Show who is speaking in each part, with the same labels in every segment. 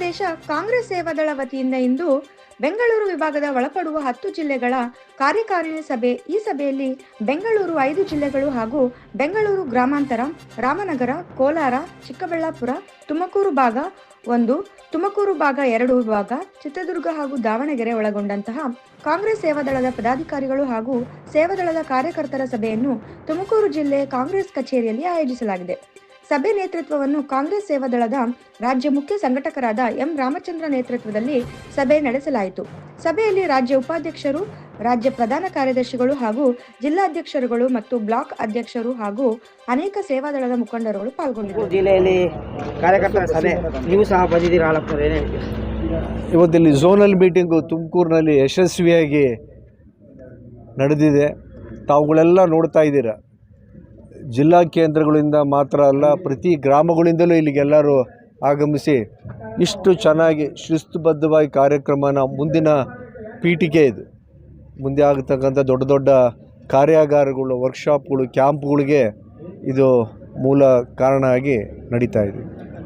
Speaker 1: ಪ್ರದೇಶ ಕಾಂಗ್ರೆಸ್ ಸೇವಾದಳ ವತಿಯಿಂದ ಇಂದು ಬೆಂಗಳೂರು ವಿಭಾಗದ ಒಳಪಡುವ ಹತ್ತು ಜಿಲ್ಲೆಗಳ ಕಾರ್ಯಕಾರಿಣಿ ಸಭೆ. ಈ ಸಭೆಯಲ್ಲಿ ಬೆಂಗಳೂರು ಐದು ಜಿಲ್ಲೆಗಳು ಹಾಗೂ ಬೆಂಗಳೂರು ಗ್ರಾಮಾಂತರ, ರಾಮನಗರ, ಕೋಲಾರ, ಚಿಕ್ಕಬಳ್ಳಾಪುರ, ತುಮಕೂರು ಭಾಗ ಒಂದು, ತುಮಕೂರು ಭಾಗ ಎರಡು ವಿಭಾಗ, ಚಿತ್ರದುರ್ಗ ಹಾಗೂ ದಾವಣಗೆರೆ ಒಳಗೊಂಡಂತಹ ಕಾಂಗ್ರೆಸ್ ಸೇವಾದಳದ ಪದಾಧಿಕಾರಿಗಳು ಹಾಗೂ ಸೇವಾದಳದ ಕಾರ್ಯಕರ್ತರ ಸಭೆಯನ್ನು ತುಮಕೂರು ಜಿಲ್ಲೆ ಕಾಂಗ್ರೆಸ್ ಕಚೇರಿಯಲ್ಲಿ ಆಯೋಜಿಸಲಾಗಿದೆ. ಸಭೆ ನೇತೃತ್ವವನ್ನು ಕಾಂಗ್ರೆಸ್ ಸೇವಾದಳದ ರಾಜ್ಯ ಮುಖ್ಯ ಸಂಘಟಕರಾದ ಎಂ ರಾಮಚಂದ್ರ ನೇತೃತ್ವದಲ್ಲಿ ಸಭೆ ನಡೆಸಲಾಯಿತು. ಸಭೆಯಲ್ಲಿ ರಾಜ್ಯ ಉಪಾಧ್ಯಕ್ಷರು ರಾಜ್ಯ ಪ್ರಧಾನ ಕಾರ್ಯದರ್ಶಿಗಳು ಹಾಗೂ ಜಿಲ್ಲಾಧ್ಯಕ್ಷರುಗಳು ಮತ್ತು ಬ್ಲಾಕ್ ಅಧ್ಯಕ್ಷರು ಹಾಗೂ ಅನೇಕ ಸೇವಾದಳದ ಮುಖಂಡರುಗಳು ಪಾಲ್ಗೊಂಡಿದ್ದರು.
Speaker 2: ಜಿಲ್ಲೆಯಲ್ಲಿ ಕಾರ್ಯಕರ್ತರ ಸಭೆ. ನೀವು ಸಹ ಬಂದಿದ್ದೀರಾ
Speaker 3: ಇವತ್ತಿಲ್ಲಿ ಝೋನಲ್ ಮೀಟಿಂಗು ತುಮಕೂರಿನಲ್ಲಿ ಯಶಸ್ವಿಯಾಗಿ ನಡೆದಿದೆ. ತಾವುಗಳೆಲ್ಲ ನೋಡ್ತಾ ಇದ್ದೀರ? ಜಿಲ್ಲಾ ಕೇಂದ್ರಗಳಿಂದ ಮಾತ್ರ ಅಲ್ಲ ಪ್ರತಿ ಗ್ರಾಮಗಳಿಂದಲೂ ಇಲ್ಲಿಗೆಲ್ಲರೂ ಆಗಮಿಸಿ ಇಷ್ಟು ಚೆನ್ನಾಗಿ ಶಿಸ್ತುಬದ್ಧವಾಗಿ ಕಾರ್ಯಕ್ರಮನ ಮುಂದಿನ ಪೀಠಿಕೆ ಇದು. ಮುಂದೆ ಆಗತಕ್ಕಂಥ ದೊಡ್ಡ ದೊಡ್ಡ ಕಾರ್ಯಾಗಾರಗಳು ವರ್ಕ್ಶಾಪ್ಗಳು ಕ್ಯಾಂಪ್ಗಳಿಗೆ ಇದು ಮೂಲ ಕಾರಣ ಆಗಿ ನಡೀತಾ ಇದೆ.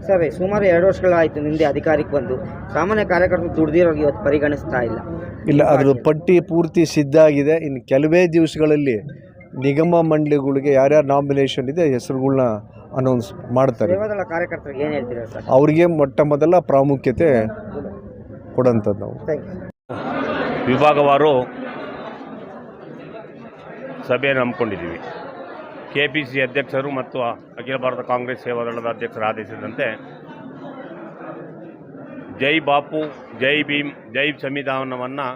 Speaker 2: ಸರ್ ಸುಮಾರು ಎರಡು ವರ್ಷಗಳಾಯಿತು ನಿಮ್ಮದೇ ಅಧಿಕಾರಕ್ಕೆ ಬಂದು. ಸಾಮಾನ್ಯ ಕಾರ್ಯಕರ್ತರು ದುಡ್ದಿರೋ ಇವತ್ತು ಪರಿಗಣಿಸ್ತಾ ಇಲ್ಲ.
Speaker 3: ಇಲ್ಲ ಅದರ ಪಟ್ಟಿ ಪೂರ್ತಿ ಸಿದ್ಧ ಆಗಿದೆ. ಇನ್ನು ಕೆಲವೇ ದಿವಸಗಳಲ್ಲಿ ನಿಗಮ ಮಂಡಳಿಗಳಿಗೆ ಯಾರ್ಯಾರು ನಾಮಿನೇಷನ್ ಇದೆ ಹೆಸರುಗಳನ್ನ ಅನೌನ್ಸ್ ಮಾಡ್ತಾರೆ.
Speaker 2: ಅವ್ರಿಗೆ ಕಾರ್ಯಕರ್ತರಿಗೆ ಏನು ಹೇಳ್ತೀರಾ ಸರ್?
Speaker 3: ಅವರಿಗೆ ಮೊಟ್ಟ ಮೊದಲ ಪ್ರಾಮುಖ್ಯತೆ ಕೊಡೋಂಥದ್ದು ನಾವು.
Speaker 2: ಥ್ಯಾಂಕ್ ಯು
Speaker 4: ವಿಭಾಗವಾರು ಸಭೆಯನ್ನು ಹಮ್ಮಿಕೊಂಡಿದ್ದೀವಿ. ಕೆ ಪಿ ಸಿ ಅಧ್ಯಕ್ಷರು ಮತ್ತು ಅಖಿಲ ಭಾರತ ಕಾಂಗ್ರೆಸ್ ಸೇವಾದಳದ ಅಧ್ಯಕ್ಷರ ಆದೇಶದಂತೆ ಜೈ ಬಾಪು ಜೈ ಭೀಮ್ ಜೈ ಸಂವಿಧಾನವನ್ನು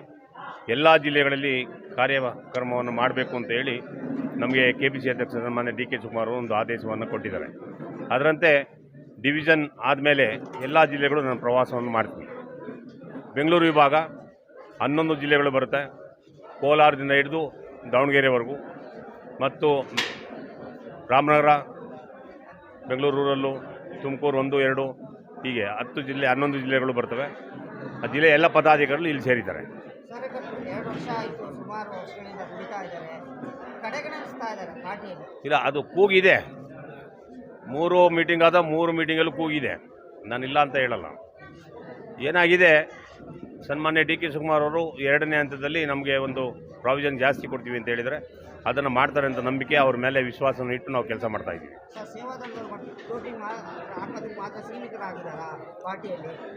Speaker 4: ಎಲ್ಲ ಜಿಲ್ಲೆಗಳಲ್ಲಿ ಕಾರ್ಯಕ್ರಮವನ್ನು ಮಾಡಬೇಕು ಅಂತ ಹೇಳಿ ನಮಗೆ ಕೆ ಪಿ ಸಿ ಅಧ್ಯಕ್ಷ ಸನ್ಮಾನ್ಯ ಡಿ ಕೆ ಶಿವಕುಮಾರ್ ಒಂದು ಆದೇಶವನ್ನು ಕೊಟ್ಟಿದ್ದಾರೆ. ಅದರಂತೆ ಡಿವಿಷನ್ ಆದಮೇಲೆ ಎಲ್ಲ ಜಿಲ್ಲೆಗಳು ನಾನು ಪ್ರವಾಸವನ್ನು ಮಾಡ್ತೀನಿ ಬೆಂಗಳೂರು ವಿಭಾಗ ಹನ್ನೊಂದು ಜಿಲ್ಲೆಗಳು ಬರುತ್ತೆ. ಕೋಲಾರದಿಂದ ಹಿಡಿದು ದಾವಣಗೆರೆವರೆಗೂ ಮತ್ತು ರಾಮನಗರ, ಬೆಂಗಳೂರು ರೂರಲ್ಲು, ತುಮಕೂರು ಒಂದು, ಎರಡು, ಹೀಗೆ ಹತ್ತು ಜಿಲ್ಲೆ ಹನ್ನೊಂದು ಜಿಲ್ಲೆಗಳು ಬರ್ತವೆ. ಆ ಜಿಲ್ಲೆಯ ಎಲ್ಲ ಪದಾಧಿಕಾರಿಗಳು ಇಲ್ಲಿ ಸೇರಿದ್ದಾರೆ.
Speaker 2: ವರ್ಷ ಆಯಿತು ಸುಮಾರು ವರ್ಷಗಳಿಂದ ದುಡಿತಾ ಇದ್ದಾರೆ. ಕಡೆಗಣಿಸ್ತಾ ಇದ್ದಾರೆ ಪಾರ್ಟಿಯಲ್ಲಿ.
Speaker 4: ಇಲ್ಲ ಅದು ಕೂಗಿದೆ. ಮೂರು ಮೀಟಿಂಗ್ ಆದ ಮೂರು ಮೀಟಿಂಗಲ್ಲೂ ಕೂಗಿದೆ. ನಾನಿಲ್ಲ ಅಂತ ಹೇಳಲ್ಲ. ಏನಾಗಿದೆ? ಸನ್ಮಾನ್ಯ ಡಿ ಕೆ ಶಿವಕುಮಾರ್ ಅವರು ಎರಡನೇ ಹಂತದಲ್ಲಿ ನಮಗೆ ಒಂದು ಪ್ರಾವಿಷನ್ ಜಾಸ್ತಿ ಕೊಡ್ತೀವಿ ಅಂತ ಹೇಳಿದರೆ ಅದನ್ನು ಮಾಡ್ತಾರೆ ಅಂತ ನಂಬಿಕೆ ಅವ್ರ ಮೇಲೆ ವಿಶ್ವಾಸವನ್ನು ಇಟ್ಟು ನಾವು ಕೆಲಸ ಮಾಡ್ತಾ ಇದ್ದೀವಿ.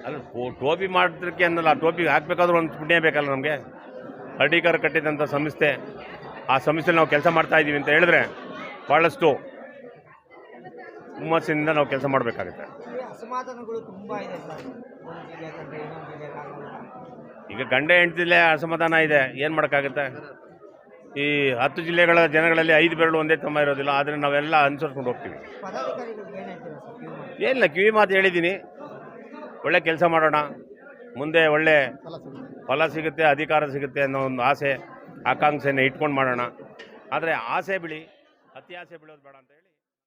Speaker 4: ಅಲ್ಲ ಟೋಪಿ ಮಾಡೋದಕ್ಕೆ ಅನ್ನಲ್ಲ ಟೋಪಿ ಹಾಕಬೇಕಾದ್ರೂ ಒಂದು ಪುಣ್ಯ ಬೇಕಲ್ಲ ನಮಗೆ? ಹರ್ಡೀಕರ್ ಕಟ್ಟಿದಂಥ ಸಂಸ್ಥೆ ಆ ಸಂಸ್ಥೆಯಲ್ಲಿ ನಾವು ಕೆಲಸ ಮಾಡ್ತಾ ಇದ್ದೀವಿ ಅಂತ ಹೇಳಿದ್ರೆ ಭಾಳಷ್ಟು ಹುಮ್ಮಸ್ಸಿನಿಂದ ನಾವು ಕೆಲಸ ಮಾಡಬೇಕಾಗುತ್ತೆ. ಈಗ ಗಂಡ ಎಂಟು ಜಿಲ್ಲೆ ಅಸಮಾಧಾನ ಇದೆ. ಏನು ಮಾಡೋಕ್ಕಾಗುತ್ತೆ? ಈ ಹತ್ತು ಜಿಲ್ಲೆಗಳ ಜನಗಳಲ್ಲಿ ಐದು ಬೆರಳು ಒಂದೇ ತಮ್ಮ ಇರೋದಿಲ್ಲ. ಆದರೆ ನಾವೆಲ್ಲ ಅನುಸರಿಸ್ಕೊಂಡು ಹೋಗ್ತೀವಿ. ಏನಿಲ್ಲ ಕಿವಿ ಮಾತು ಹೇಳಿದ್ದೀನಿ. ಒಳ್ಳೆ ಕೆಲಸ ಮಾಡೋಣ. ಮುಂದೆ ಒಳ್ಳೆ ಫಲ ಸಿಗುತ್ತೆ, ಅಧಿಕಾರ ಸಿಗುತ್ತೆ ಅನ್ನೋ ಒಂದು ಆಸೆ ಆಕಾಂಕ್ಷೆಯನ್ನು ಇಟ್ಕೊಂಡು ಮಾಡೋಣ. ಆದರೆ ಆಸೆ ಬಿಳಿ ಅತಿ ಆಸೆ ಬೇಡ ಅಂತ ಹೇಳಿ.